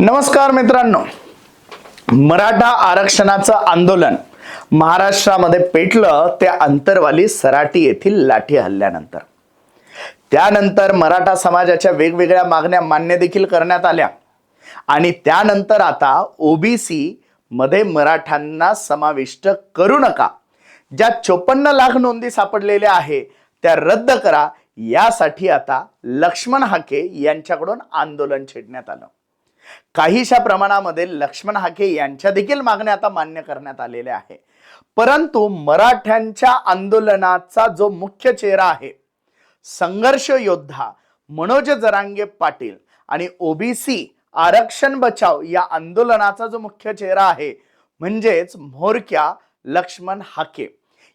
नमस्कार मित्रांनो. मराठा आरक्षणाचं आंदोलन. महाराष्ट्रामध्ये पेटलं ते अंतरवाली सराटी येथील लाठी हल्ल्यानंतर. त्यानंतर मराठा समाजाच्या वेगवेगळ्या मागण्या मान्य देखील करण्यात आल्या. आणि त्यानंतर आता ओबीसी मध्ये मराठ्यांना समाविष्ट करू नका. ज्या चोपन्न लाख नोंदी सापडलेल्या आहे त्या रद्द करा. यासाठी आता लक्ष्मण हाके यांच्याकडून आंदोलन छेडण्यात आलं. काहीशा प्रमाणामध्ये लक्ष्मण हाके यांच्या देखील मागण्या आता मान्य करण्यात आलेल्या आहे. परंतु मराठ्यांच्या आंदोलनाचा जो मुख्य चेहरा आहे संघर्ष योद्धा मनोज जरांगे पाटील आणि ओबीसी आरक्षण बचाव या आंदोलनाचा जो मुख्य चेहरा आहे म्हणजेच म्होरक्या लक्ष्मण हाके.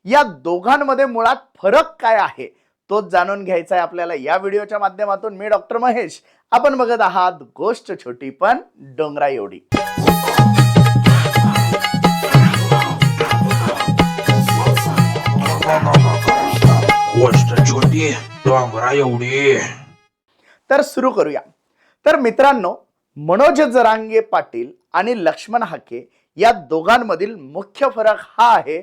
या दोघांमध्ये मुळात फरक काय आहे? तोच जाणून घ्यायचा आहे आपल्याला या व्हिडिओच्या माध्यमातून. मी डॉक्टर महेश. आपण बघत आहात गोष्ट छोटी पण डोंगरा एवढी. गोष्ट छोटी डोंगरा एवढी. तर सुरू करूया. तर मित्रांनो मनोज जरांगे पाटील आणि लक्ष्मण हाके या दोघांमधील मुख्य फरक हा आहे.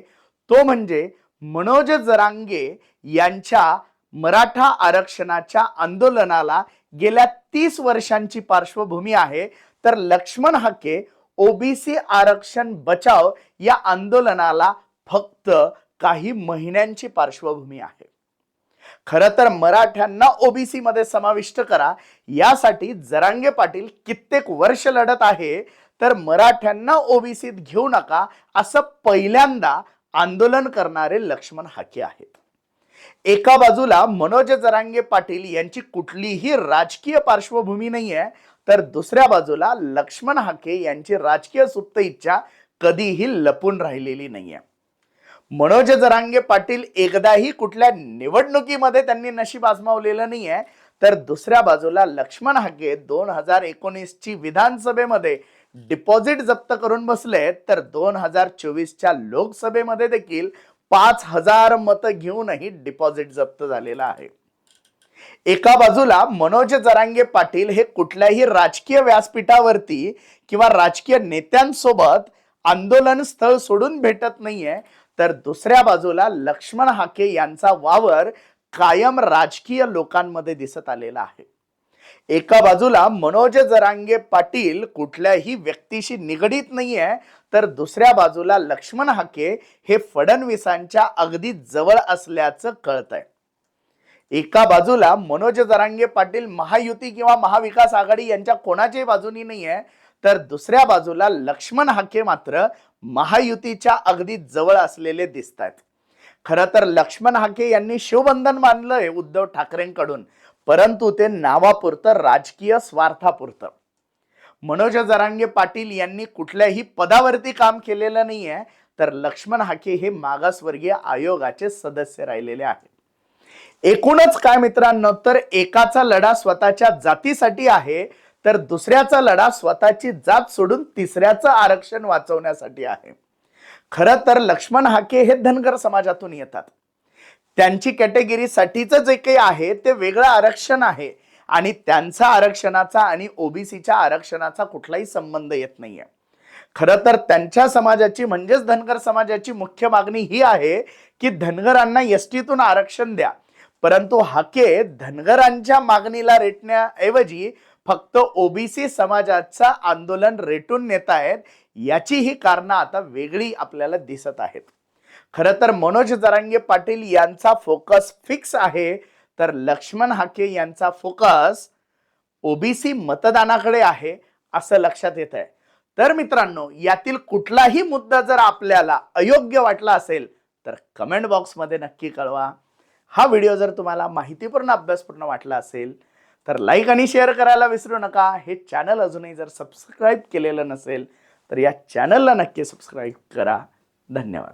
तो म्हणजे मनोज जरांगे यांच्या मराठा आरक्षणाच्या आंदोलनाला गेल्या तीस वर्षांची पार्श्वभूमी आहे. तर लक्ष्मण हाके ओबीसी आरक्षण बचाव या आंदोलनाला फक्त काही महिन्यांची पार्श्वभूमी आहे. खर तर मराठ्यांना ओबीसी मध्ये समाविष्ट करा. यासाठी जरांगे पाटील कित्येक वर्ष लढत आहे. तर मराठ्यांना ओबीसीत घेऊ नका असं पहिल्यांदा आंदोलन करणारे लक्ष्मण हाके आहेत. एका बाजूला मनोज जरांगे पाटील यांची कुठलीही राजकीय पार्श्वभूमी नाही आहे तर दुसऱ्या बाजूला लक्ष्मण हाके यांची राजकीय सुप्त इच्छा कधीही लपून राहिलेली नाहीये. मनोज जरांगे पाटील एकदाही कुठल्या निवडणुकीमध्ये त्यांनी नशीब आजमावलेलं नाहीये तर दुसऱ्या बाजूला लक्ष्मण हाके दोन हजार एकोणीस ची विधानसभेमध्ये डिपॉझिट जप्त करून बसले तर दोन हजार चोवीसच्या लोकसभेमध्ये देखील पाच हजार मतं घेऊनही डिपॉझिट जप्त झालेलं आहे. एका बाजूला मनोज जरांगे पाटील हे कुठल्याही राजकीय व्यासपीठावरती किंवा राजकीय नेत्यांसोबत आंदोलन स्थळ सोडून भेटत नाहीये तर दुसऱ्या बाजूला लक्ष्मण हाके यांचा वावर कायम राजकीय लोकांमध्ये दिसत आलेला आहे. एका बाजूला मनोज जरांगे पाटील कुठल्याही व्यक्तीशी निगडीत नाहीये तर दुसऱ्या बाजूला लक्ष्मण हाके हे फडणवीसांच्या अगदी जवळ असल्याचं कळत आहे एका बाजूला मनोज जरांगे पाटील महायुती किंवा महाविकास आघाडी यांच्या कोणाच्याही बाजूनी नाहीये तर दुसऱ्या बाजूला लक्ष्मण हाके मात्र महायुतीच्या अगदी जवळ असलेले दिसत आहेत खरं तर लक्ष्मण हाके यांनी शिवबंधन मानलंय उद्धव ठाकरेंकडून परंतु ते नावापुरतं राजकीय स्वार्थापुरतं. मनोज जरांगे पाटील यांनी कुठल्याही पदावरती काम केलेलं नाहीये तर लक्ष्मण हाके हे मागासवर्गीय आयोगाचे सदस्य राहिलेले आहेत. एकूणच काय मित्रांनो तर एकाचा लढा स्वतःच्या जातीसाठी आहे तर दुसऱ्याचा लढा स्वतःची जात सोडून तिसऱ्याचं आरक्षण वाचवण्यासाठी आहे. खरं तर लक्ष्मण हाके हे धनगर समाजातून येतात. त्यांची कॅटेगरीसाठीचं जे काही आहे ते वेगळं आरक्षण आहे आणि त्यांचा आरक्षणाचा आणि ओबीसीच्या आरक्षणाचा कुठलाही संबंध येत नाहीये. खरं तर त्यांच्या समाजाची म्हणजेच धनगर समाजाची मुख्य मागणी ही आहे की धनगरांना एसटीतून आरक्षण द्या. परंतु हाके धनगरांच्या मागणीला रेटण्याऐवजी फक्त ओबीसी समाजाचं आंदोलन रेटून नेत आहेत याची ही कारणं आता वेगळी आपल्याला दिसत आहेत. खरं तर मनोज जरांगे पाटील यांचा फोकस फिक्स आहे तर लक्ष्मण हाके यांचा फोकस ओबीसी मतदानाकडे आहे असं लक्षात येत आहे. तर मित्रांनो यातील कुठलाही मुद्दा जर आपल्याला अयोग्य वाटला असेल तर कमेंट बॉक्समध्ये नक्की कळवा. हा व्हिडिओ जर तुम्हाला माहितीपूर्ण अभ्यासपूर्ण वाटला असेल तर लाईक आणि शेअर करायला विसरू नका. हे चॅनल अजूनही जर सबस्क्राईब केलेलं नसेल तर या चॅनलला नक्की सबस्क्राईब करा. धन्यवाद.